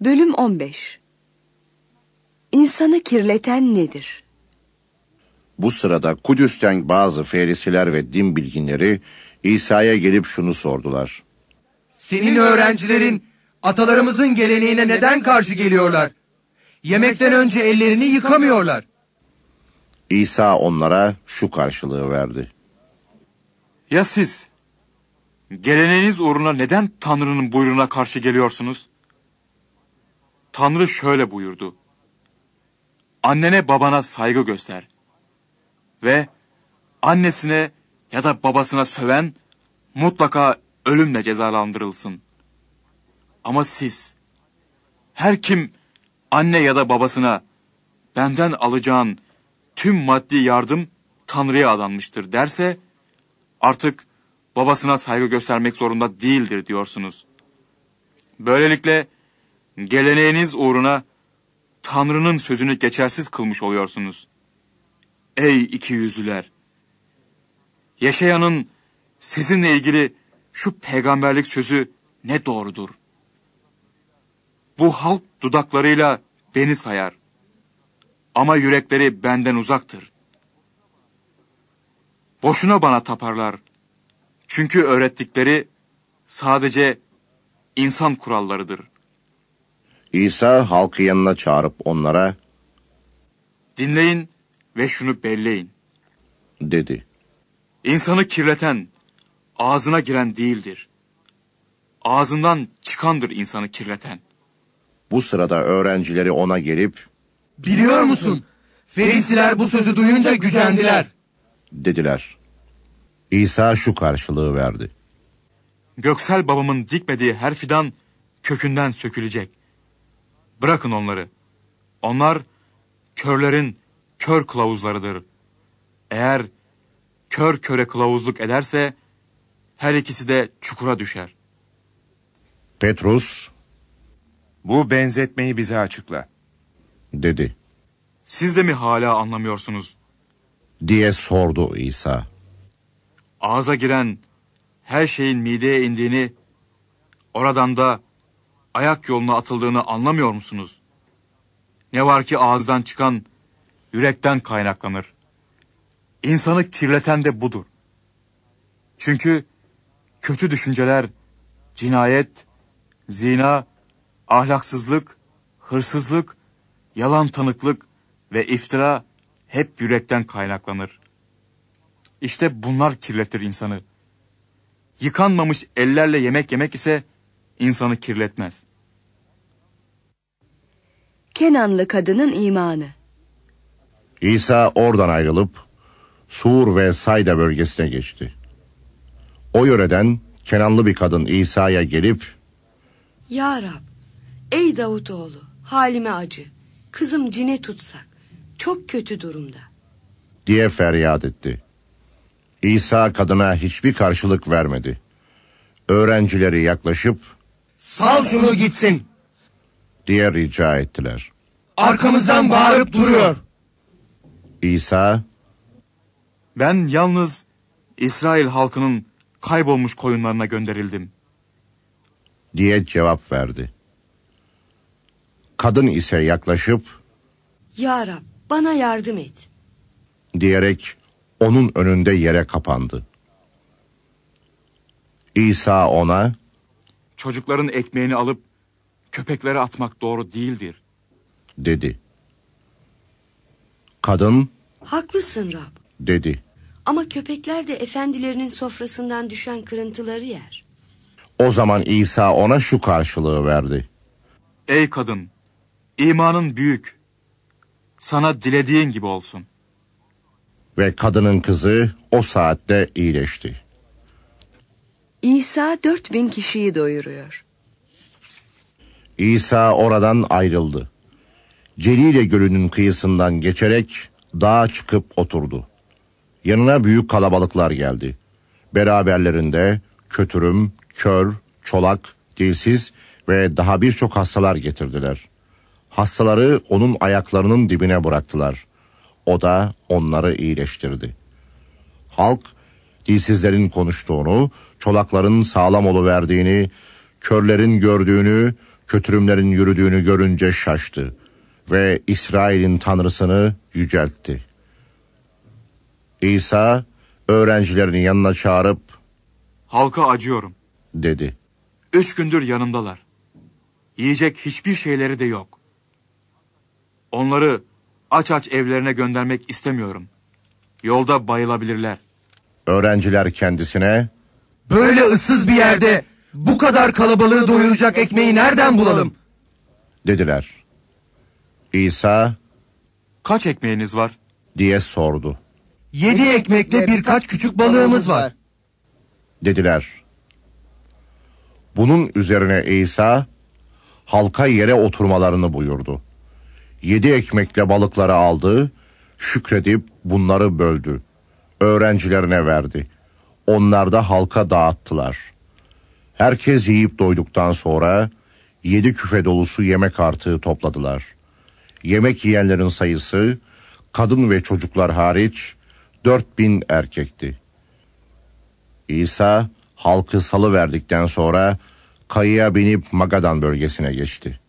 Bölüm 15 İnsanı kirleten nedir? Bu sırada Kudüs'ten bazı ferisiler ve din bilginleri İsa'ya gelip şunu sordular. Senin öğrencilerin atalarımızın geleneğine neden karşı geliyorlar? Yemekten önce ellerini yıkamıyorlar. İsa onlara şu karşılığı verdi. Ya siz? Geleneğiniz uğruna neden Tanrı'nın buyruğuna karşı geliyorsunuz? Tanrı şöyle buyurdu. Annene babana saygı göster. Ve annesine ya da babasına söven mutlaka ölümle cezalandırılsın. Ama siz, her kim anne ya da babasına benden alacağın tüm maddi yardım Tanrı'ya adanmıştır derse, artık babasına saygı göstermek zorunda değildir diyorsunuz. Böylelikle geleneğiniz uğruna Tanrı'nın sözünü geçersiz kılmış oluyorsunuz. Ey iki yüzlüler! Yaşayanın sizinle ilgili şu peygamberlik sözü ne doğrudur? Bu halk dudaklarıyla beni sayar. Ama yürekleri benden uzaktır. Boşuna bana taparlar. Çünkü öğrettikleri sadece insan kurallarıdır. İsa halkı yanına çağırıp onlara Dinleyin ve şunu belleyin. dedi. İnsanı kirleten, ağzına giren değildir. Ağzından çıkandır insanı kirleten. Bu sırada öğrencileri ona gelip Biliyor musun? Ferisiler bu sözü duyunca gücendiler. dediler. İsa şu karşılığı verdi. Göksel babamın dikmediği her fidan kökünden sökülecek. Bırakın onları. Onlar körlerin kör kılavuzlarıdır. Eğer kör köre kılavuzluk ederse her ikisi de çukura düşer. Petrus Bu benzetmeyi bize açıkla. dedi Siz de mi hala anlamıyorsunuz? diye sordu İsa. Ağza giren her şeyin mideye indiğini, oradan da ayak yoluna atıldığını anlamıyor musunuz? Ne var ki ağızdan çıkan yürekten kaynaklanır. İnsanı kirleten de budur. Çünkü kötü düşünceler, cinayet, zina, ahlaksızlık, hırsızlık, yalan tanıklık ve iftira hep yürekten kaynaklanır. İşte bunlar kirletir insanı. Yıkanmamış ellerle yemek yemek ise insanı kirletmez. Kenanlı kadının imanı. İsa oradan ayrılıp Sur ve Sayda bölgesine geçti. O yöreden Kenanlı bir kadın İsa'ya gelip Ya Rab, ey Davutoğlu, halime acı. Kızım cine tutsak. Çok kötü durumda. diye feryat etti. İsa kadına hiçbir karşılık vermedi. Öğrencileri yaklaşıp Sal şunu gitsin. diye rica ettiler. Arkamızdan bağırıp duruyor. İsa Ben yalnız İsrail halkının kaybolmuş koyunlarına gönderildim. diye cevap verdi. Kadın ise yaklaşıp Ya Rab, bana yardım et. diyerek onun önünde yere kapandı. İsa ona Çocukların ekmeğini alıp köpeklere atmak doğru değildir. dedi. Kadın Haklısın Rab. dedi. Ama köpekler de efendilerinin sofrasından düşen kırıntıları yer. O zaman İsa ona şu karşılığı verdi. Ey kadın, imanın büyük. Sana dilediğin gibi olsun. Ve kadının kızı o saatte iyileşti. İsa 4000 kişiyi doyuruyor. İsa oradan ayrıldı. Celile Gölü'nün kıyısından geçerek dağa çıkıp oturdu. Yanına büyük kalabalıklar geldi. Beraberlerinde kötürüm, kör, çolak, dilsiz ve daha birçok hastalar getirdiler. Hastaları onun ayaklarının dibine bıraktılar. O da onları iyileştirdi. Halk dilsizlerin konuştuğunu, çolakların sağlam verdiğini, körlerin gördüğünü, kötürümlerin yürüdüğünü görünce şaştı ve İsrail'in tanrısını yüceltti. İsa öğrencilerini yanına çağırıp Halka acıyorum. dedi. Üç gündür yanımdalar. Yiyecek hiçbir şeyleri de yok. Onları aç aç evlerine göndermek istemiyorum. Yolda bayılabilirler. Öğrenciler kendisine Böyle ıssız bir yerde bu kadar kalabalığı doyuracak ekmeği nereden bulalım? dediler. İsa Kaç ekmeğiniz var? diye sordu. Yedi ekmekle birkaç küçük balığımız var. Dediler. Bunun üzerine İsa halka yere oturmalarını buyurdu. Yedi ekmekle balıkları aldı, şükredip bunları böldü. Öğrencilerine verdi. Onlar da halka dağıttılar. Herkes yiyip doyduktan sonra yedi küfe dolusu yemek artığı topladılar. Yemek yiyenlerin sayısı kadın ve çocuklar hariç dört bin erkekti. İsa halkı salı verdikten sonra kayaya binip Magadan bölgesine geçti.